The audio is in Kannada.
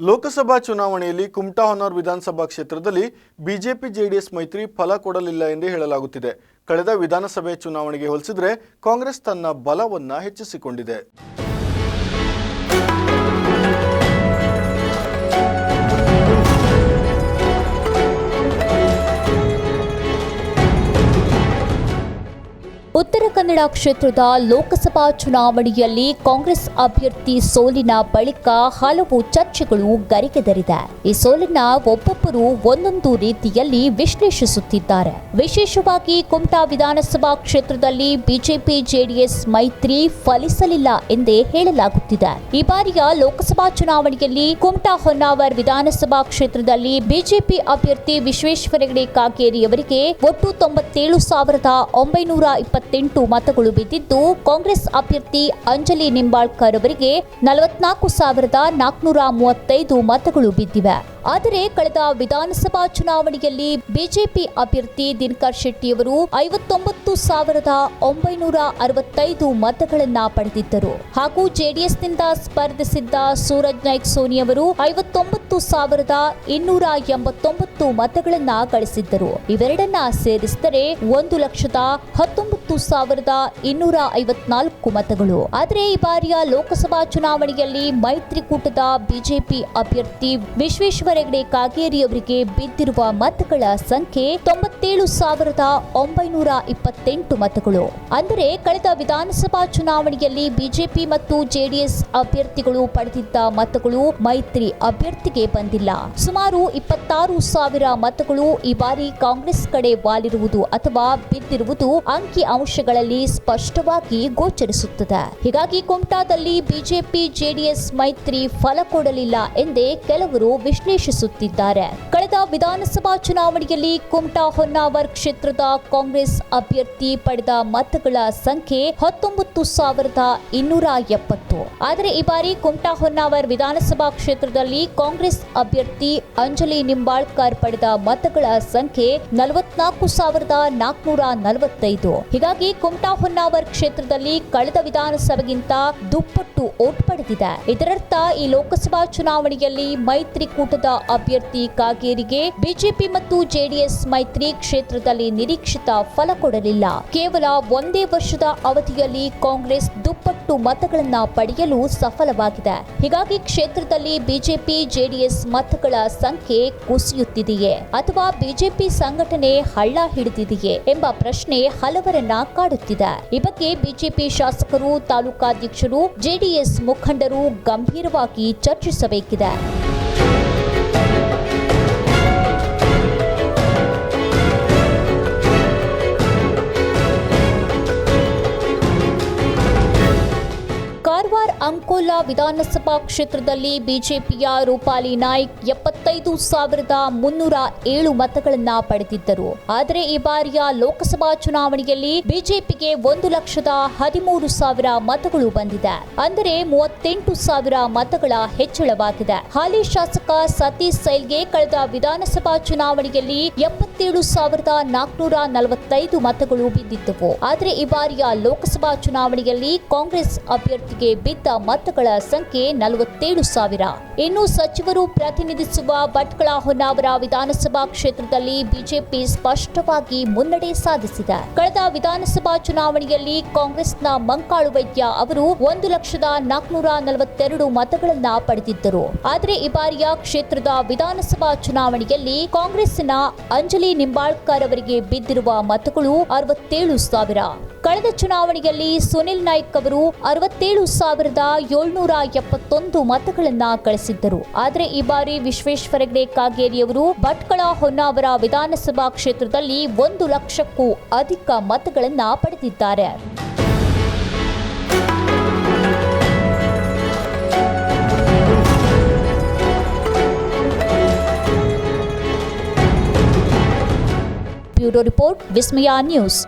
ಲೋಕಸಭಾ ಚುನಾವಣೆಯಲ್ಲಿ ಕುಮಟಾ ಹೊನ್ನೂರ್ ವಿಧಾನಸಭಾ ಕ್ಷೇತ್ರದಲ್ಲಿ ಬಿಜೆಪಿ ಜೆಡಿಎಸ್ ಮೈತ್ರಿ ಫಲ ಕೊಡಲಿಲ್ಲ ಎಂದೇ ಹೇಳಲಾಗುತ್ತಿದೆ. ಕಳೆದ ವಿಧಾನಸಭೆ ಚುನಾವಣೆಗೆ ಹೋಲಿಸಿದರೆ ಕಾಂಗ್ರೆಸ್ ತನ್ನ ಬಲವನ್ನ ಹೆಚ್ಚಿಸಿಕೊಂಡಿದೆ. ಕನ್ನಡ ಕ್ಷೇತ್ರದ ಲೋಕಸಭಾ ಚುನಾವಣೆಯಲ್ಲಿ ಕಾಂಗ್ರೆಸ್ ಅಭ್ಯರ್ಥಿ ಸೋಲಿನ ಬಳಿಕ ಹಲವು ಚರ್ಚೆಗಳು ಗರಿಗೆದರಿದೆ. ಈ ಸೋಲಿನ ಒಬ್ಬೊಬ್ಬರು ಒಂದೊಂದು ರೀತಿಯಲ್ಲಿ ವಿಶ್ಲೇಷಿಸುತ್ತಿದ್ದಾರೆ. ವಿಶೇಷವಾಗಿ ಕುಮಟಾ ವಿಧಾನಸಭಾ ಕ್ಷೇತ್ರದಲ್ಲಿ ಬಿಜೆಪಿ ಜೆಡಿಎಸ್ ಮೈತ್ರಿ ಫಲಿಸಲಿಲ್ಲ ಎಂದೇ ಹೇಳಲಾಗುತ್ತಿದೆ. ಈ ಬಾರಿಯ ಲೋಕಸಭಾ ಚುನಾವಣೆಯಲ್ಲಿ ಕುಮಟಾ ಹೊನ್ನಾವರ್ ವಿಧಾನಸಭಾ ಕ್ಷೇತ್ರದಲ್ಲಿ ಬಿಜೆಪಿ ಅಭ್ಯರ್ಥಿ ವಿಶ್ವೇಶ್ವರ ಹೆಗಡೆ ಕಾಗೇರಿ ಅವರಿಗೆ ಒಟ್ಟು ತೊಂಬತ್ತೇಳು ಸಾವಿರದ ಒಂಬೈನೂರ ಇಪ್ಪತ್ತೆಂಟು ಮತಗಳು ಬಿದ್ದಿದ್ದು ಕಾಂಗ್ರೆಸ್ ಅಭ್ಯರ್ಥಿ ಅಂಜಲಿ ನಿಂಬಾಳ್ಕರ್ ಅವರಿಗೆ ನಲವತ್ನಾಲ್ಕು ಸಾವಿರದ ನಾಲ್ಕುನೂರ ಮೂವತ್ತೈದು ಮತಗಳು ಬಿದ್ದಿವೆ. ಆದರೆ ಕಳೆದ ವಿಧಾನಸಭಾ ಚುನಾವಣೆಯಲ್ಲಿ ಬಿಜೆಪಿ ಅಭ್ಯರ್ಥಿ ದಿನಕರ್ ಶೆಟ್ಟಿಯವರು ಐವತ್ತೊಂಬತ್ತು ಸಾವಿರದ ಒಂಬೈನೂರ ಅರವತ್ತೈದು ಮತಗಳನ್ನ ಪಡೆದಿದ್ದರು. ಹಾಗೂ ಜೆಡಿಎಸ್ನಿಂದ ಸ್ಪರ್ಧಿಸಿದ್ದ ಸೂರಜ್ ನಾಯ್ಕ್ ಸೋನಿ ಅವರು ಐವತ್ತೊಂಬತ್ತು ಸಾವಿರದ ಇನ್ನೂರ ಎಂಬತ್ತೊಂಬತ್ತು ಮತಗಳನ್ನ ಗಳಿಸಿದ್ದರು. ಇವೆರಡನ್ನ ಸೇರಿಸಿದರೆ ಒಂದು ಲಕ್ಷದ ಹತ್ತೊಂಬತ್ತು ಸಾವಿರದ ಇನ್ನೂರ ಐವತ್ನಾಲ್ಕು ಮತಗಳು. ಆದರೆ ಈ ಬಾರಿಯ ಲೋಕಸಭಾ ಚುನಾವಣೆಯಲ್ಲಿ ಮೈತ್ರಿಕೂಟದ ಬಿಜೆಪಿ ಅಭ್ಯರ್ಥಿ ವಿಶ್ವೇಶ್ವರ ಹೆಗಡೆ ಕಾಗೇರಿ ಅವರಿಗೆ ಬಿದ್ದಿರುವ ಮತಗಳ ಸಂಖ್ಯೆ ತೊಂಬತ್ತೇಳು ಸಾವಿರದ ಒಂಬೈನೂರ ಇಪ್ಪತ್ತೆಂಟು ಮತಗಳು. ಅಂದರೆ ಕಳೆದ ವಿಧಾನಸಭಾ ಚುನಾವಣೆಯಲ್ಲಿ ಬಿಜೆಪಿ ಮತ್ತು ಜೆಡಿಎಸ್ ಅಭ್ಯರ್ಥಿಗಳು ಪಡೆದಿದ್ದ ಮತಗಳು ಮೈತ್ರಿ ಅಭ್ಯರ್ಥಿಗೆ ಬಂದಿಲ್ಲ. ಸುಮಾರು ಇಪ್ಪತ್ತಾರು ಸಾವಿರ ಮತಗಳು ಈ ಬಾರಿ ಕಾಂಗ್ರೆಸ್ ಕಡೆ ವಾಲಿರುವುದು ಅಥವಾ ಬಿದ್ದಿರುವುದು ಅಂಕಿ ಅಂಶಗಳಲ್ಲಿ ಸ್ಪಷ್ಟವಾಗಿ ಗೋಚರಿಸುತ್ತದೆ. ಹೀಗಾಗಿ ಕುಮಟಾದಲ್ಲಿ ಬಿಜೆಪಿ, ಜೆಡಿಎಸ್ ಮೈತ್ರಿ ಫಲ ಕೊಡಲಿಲ್ಲ ಎಂದೇ ಕೆಲವರು ವಿಶ್ಲೇಷಿಸುತ್ತಿದ್ದಾರೆ. ಕಳೆದ ವಿಧಾನಸಭಾ ಚುನಾವಣೆಯಲ್ಲಿ ಕುಮಟಾ ಹೊನ್ನಾವರ್ ಕ್ಷೇತ್ರದ ಕಾಂಗ್ರೆಸ್ ಅಭ್ಯರ್ಥಿ ಪಡೆದ ಮತಗಳ ಸಂಖ್ಯೆ ಹತ್ತೊಂಬತ್ತು ಸಾವಿರದ ಇನ್ನೂರ ಎಪ್ಪತ್ತು. ಆದರೆ ಈ ಬಾರಿ ಕುಮಟಾ ಹೊನ್ನಾವರ್ ವಿಧಾನಸಭಾ ಕ್ಷೇತ್ರದಲ್ಲಿ ಕಾಂಗ್ರೆಸ್ ಅಭ್ಯರ್ಥಿ ಅಂಜಲಿ ನಿಂಬಾಳ್ಕರ್ ಪಡೆದ ಮತಗಳ ಸಂಖ್ಯೆ ನಲವತ್ನಾಲ್ಕು ಸಾವಿರದ ನಾಲ್ಕುನೂರ ನಲವತ್ತೈದು. ಹೀಗಾಗಿ ಕುಮಟಾ ಹೊನ್ನಾವರ್ ಕ್ಷೇತ್ರದಲ್ಲಿ ಕಳೆದ ವಿಧಾನಸಭೆಗಿಂತ ದುಪ್ಪಟ್ಟು ಓಟ್ ಪಡೆದಿದೆ. ಇದರರ್ಥ, ಈ ಲೋಕಸಭಾ ಚುನಾವಣೆಯಲ್ಲಿ ಮೈತ್ರಿಕೂಟದ ಅಭ್ಯರ್ಥಿ ಕಾಗೇರಿಗೆ ಬಿಜೆಪಿ ಮತ್ತು ಜೆಡಿಎಸ್ ಮೈತ್ರಿ ಕ್ಷೇತ್ರದಲ್ಲಿ ನಿರೀಕ್ಷಿತ ಫಲ ಕೊಡಲಿಲ್ಲ. ಕೇವಲ ಒಂದೇ ವರ್ಷದ ಅವಧಿಯಲ್ಲಿ ಕಾಂಗ್ರೆಸ್ ದುಪ್ಪಟ್ಟು ಮತಗಳನ್ನ ಪಡೆಯಲು ಸಫಲವಾಗಿದೆ. ಹೀಗಾಗಿ ಕ್ಷೇತ್ರದಲ್ಲಿ ಬಿಜೆಪಿ, ಜೆಡಿಎಸ್ ಮತಗಳ ಸಂಖ್ಯೆ ಕುಸಿಯುತ್ತಿದೆಯೇ? ಅಥವಾ ಬಿಜೆಪಿ ಸಂಘಟನೆ ಹಳ್ಳ ಹಿಡಿದಿದೆಯೇ ಎಂಬ ಪ್ರಶ್ನೆ ಹಲವರನ್ನ ಕಾಡುತ್ತಿದೆ. ಈ ಬಗ್ಗೆ ಬಿಜೆಪಿ ಶಾಸಕರು ತಾಲೂಕಾಧ್ಯಕ್ಷರು ಜೆಡಿಎಸ್ ಮುಖಂಡರು ಗಂಭೀರವಾಗಿ ಚರ್ಚಿಸಬೇಕಿದೆ. ಕಾರವಾರ ಅಂಕೋಲಾ ವಿಧಾನಸಭಾ ಕ್ಷೇತ್ರದಲ್ಲಿ ಬಿಜೆಪಿಯ ರೂಪಾಲಿ ನಾಯ್ಕ್ ಎಪ್ಪತ್ತೈದು ಸಾವಿರದ ಮುನ್ನೂರ ಏಳು ಮತಗಳನ್ನ ಪಡೆದಿದ್ದರು. ಆದರೆ ಈ ಬಾರಿಯ ಲೋಕಸಭಾ ಚುನಾವಣೆಯಲ್ಲಿ ಬಿಜೆಪಿಗೆ ಒಂದು ಲಕ್ಷದ ಹದಿಮೂರು ಸಾವಿರ ಮತಗಳು ಬಂದಿದೆ. ಅಂದರೆ ಮೂವತ್ತೆಂಟು ಸಾವಿರ ಮತಗಳ ಹೆಚ್ಚಳವಾಗಿದೆ. ಹಾಲಿ ಶಾಸಕ ಸತೀಶ್ ಸೈಲ್ಗೆ ಕಳೆದ ವಿಧಾನಸಭಾ ಚುನಾವಣೆಯಲ್ಲಿ ಎಪ್ಪತ್ತೇಳು ಸಾವಿರದ ನಾಲ್ಕುನೂರ ನಲವತ್ತೈದು ಮತಗಳು ಬಿದ್ದಿದ್ದವು. ಆದರೆ ಈ ಬಾರಿಯ ಲೋಕಸಭಾ ಚುನಾವಣೆಯಲ್ಲಿ ಕಾಂಗ್ರೆಸ್ ಅಭ್ಯರ್ಥಿಗೆ ಬಿದ್ದ ಮತಗಳ ಸಂಖ್ಯೆ ನಲವತ್ತೇಳು ಸಾವಿರ. ಇನ್ನು ಸಚಿವರು ಪ್ರತಿನಿಧಿಸುವ ಭಟ್ಕಳ ಹೊನ್ನಾವರ ವಿಧಾನಸಭಾ ಕ್ಷೇತ್ರದಲ್ಲಿ ಬಿಜೆಪಿ ಸ್ಪಷ್ಟವಾಗಿ ಮುನ್ನಡೆ ಸಾಧಿಸಿದೆ. ಕಳೆದ ವಿಧಾನಸಭಾ ಚುನಾವಣೆಯಲ್ಲಿ ಕಾಂಗ್ರೆಸ್ನ ಮಂಕಾಳು ವೈದ್ಯ ಅವರು ಒಂದು ಲಕ್ಷದ ನಾಲ್ಕುನೂರ ನಲವತ್ತೆರಡು ಮತಗಳನ್ನ ಪಡೆದಿದ್ದರು. ಆದರೆ ಈ ಬಾರಿಯ ಕ್ಷೇತ್ರದ ವಿಧಾನಸಭಾ ಚುನಾವಣೆಯಲ್ಲಿ ಕಾಂಗ್ರೆಸ್ನ ಅಂಜಲಿ ನಿಂಬಾಳ್ಕರ್ ಅವರಿಗೆ ಬಿದ್ದಿರುವ ಮತಗಳು ಅರವತ್ತೇಳು ಸಾವಿರ. ಕಳೆದ ಚುನಾವಣೆಯಲ್ಲಿ ಸುನಿಲ್ ನಾಯ್ಕ್ ಅವರು ಅರವತ್ತೇಳು ಸಾವಿರದ ಏಳ್ನೂರ ಎಪ್ಪತ್ತೊಂದು ಮತಗಳನ್ನ ಗಳಿಸಿದ್ದರು. ಆದರೆ ಈ ಬಾರಿ ವಿಶ್ವೇಶ್ವರ ಕಾಗೇರಿ ಅವರು ಭಟ್ಕಳ ಹೊನ್ನಾವರ ವಿಧಾನಸಭಾ ಕ್ಷೇತ್ರದಲ್ಲಿ ಒಂದು ಲಕ್ಷಕ್ಕೂ ಅಧಿಕ ಮತಗಳನ್ನ ಪಡೆದಿದ್ದಾರೆ. Bureau report, Vismaya news.